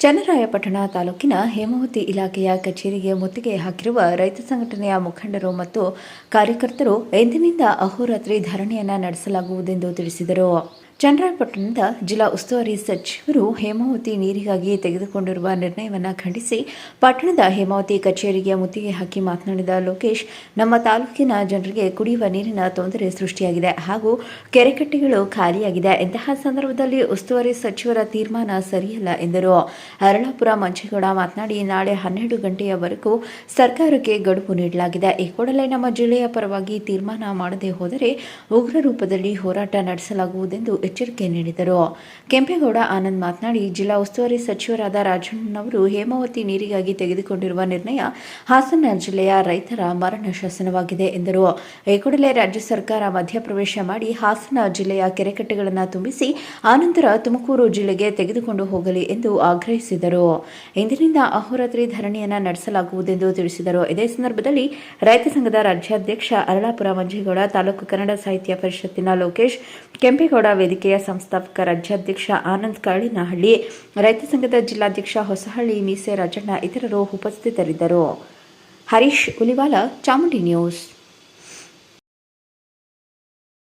ಚನ್ನರಾಯಪಟ್ಟಣ ತಾಲೂಕಿನ ಹೇಮಾವತಿ ಇಲಾಖೆಯ ಕಚೇರಿಗೆ ಮುತ್ತಿಗೆ ಹಾಕಿರುವ ರೈತ ಸಂಘಟನೆಯ ಮುಖಂಡರು ಮತ್ತು ಕಾರ್ಯಕರ್ತರು ಎಂದಿನಿಂದ ಅಹೋರಾತ್ರಿ ಧರಣಿಯನ್ನು ನಡೆಸಲಾಗುವುದೆಂದು ತಿಳಿಸಿದರು. ಚನ್ನರಾಯಪಟ್ಟಣದ ಜಿಲ್ಲಾ ಉಸ್ತುವಾರಿ ಸಚಿವರು ಹೇಮಾವತಿ ನೀರಿಗಾಗಿ ತೆಗೆದುಕೊಂಡಿರುವ ನಿರ್ಣಯವನ್ನು ಖಂಡಿಸಿ ಪಟ್ಟಣದ ಹೇಮಾವತಿ ಕಚೇರಿಗೆ ಮುತ್ತಿಗೆ ಹಾಕಿ ಮಾತನಾಡಿದ ಲೋಕೇಶ್, ನಮ್ಮ ತಾಲೂಕಿನ ಜನರಿಗೆ ಕುಡಿಯುವ ನೀರಿನ ತೊಂದರೆ ಸೃಷ್ಟಿಯಾಗಿದೆ ಹಾಗೂ ಕೆರೆಕಟ್ಟೆಗಳು ಖಾಲಿಯಾಗಿದೆ. ಇಂತಹ ಸಂದರ್ಭದಲ್ಲಿ ಉಸ್ತುವಾರಿ ಸಚಿವರ ತೀರ್ಮಾನ ಸರಿಯಲ್ಲ ಎಂದರು. ಅರಳಾಪುರ ಮಂಚೇಗೌಡ ಮಾತನಾಡಿ, ನಾಳೆ ಹನ್ನೆರಡು ಗಂಟೆಯವರೆಗೂ ಸರ್ಕಾರಕ್ಕೆ ಗಡುವು ನೀಡಲಾಗಿದೆ. ಈ ಕೂಡಲೇ ನಮ್ಮ ಜಿಲ್ಲೆಯ ಪರವಾಗಿ ತೀರ್ಮಾನ ಮಾಡದೆ ಹೋದರೆ ಉಗ್ರ ರೂಪದಲ್ಲಿ ಹೋರಾಟ ನಡೆಸಲಾಗುವುದೆಂದು ಎಚ್ಚರಿಕೆ ನೀಡಿದರು. ಕೆಂಪೇಗೌಡ ಆನಂದ್ ಮಾತನಾಡಿ, ಜಿಲ್ಲಾ ಉಸ್ತುವಾರಿ ಸಚಿವರಾದ ರಾಜಣ್ಣನವರು ಹೇಮಾವತಿ ನೀರಿಗಾಗಿ ತೆಗೆದುಕೊಂಡಿರುವ ನಿರ್ಣಯ ಹಾಸನ ಜಿಲ್ಲೆಯ ರೈತರ ಮರಣ ಶಾಸನವಾಗಿದೆ ಎಂದರು. ಈ ರಾಜ್ಯ ಸರ್ಕಾರ ಮಧ್ಯಪ್ರವೇಶ ಮಾಡಿ ಹಾಸನ ಜಿಲ್ಲೆಯ ಕೆರೆಕಟ್ಟೆಗಳನ್ನು ತುಂಬಿಸಿ ಆನಂತರ ತುಮಕೂರು ಜಿಲ್ಲೆಗೆ ತೆಗೆದುಕೊಂಡು ಹೋಗಲಿ ಎಂದು ಆಗ್ರಹಿಸಿದರು. ಇಂದಿನಿಂದ ಅಹೋರಾತ್ರಿ ಧರಣಿಯನ್ನು ನಡೆಸಲಾಗುವುದೆಂದು ತಿಳಿಸಿದರು. ಇದೇ ಸಂದರ್ಭದಲ್ಲಿ ರೈತ ಸಂಘದ ರಾಜ್ಯಾಧ್ಯಕ್ಷ ಅರಳಾಪುರ ಮಂಜೇಗೌಡ, ತಾಲೂಕು ಕನ್ನಡ ಸಾಹಿತ್ಯ ಪರಿಷತ್ತಿನ ಲೋಕೇಶ್, ಕೆಂಪೇಗೌಡ ವೇದಿಕೆಯ ಸಂಸ್ಥಾಪಕ, ರಾಜ್ಯಾಧ್ಯಕ್ಷ ಆನಂದ್ ಕಾಳಿನಹಳ್ಳಿ, ರೈತ ಸಂಘದ ಜಿಲ್ಲಾಧ್ಯಕ್ಷ ಹೊಸಹಳ್ಳಿ ಮೀಸೆ ರಾಜಣ್ಣ, ಇತರರು ಉಪಸ್ಥಿತರಿದ್ದರು. ಹರೀಶ್ ಉಲಿವಾಲ ಚಾಮುಂಡಿ ನ್ಯೂಸ್.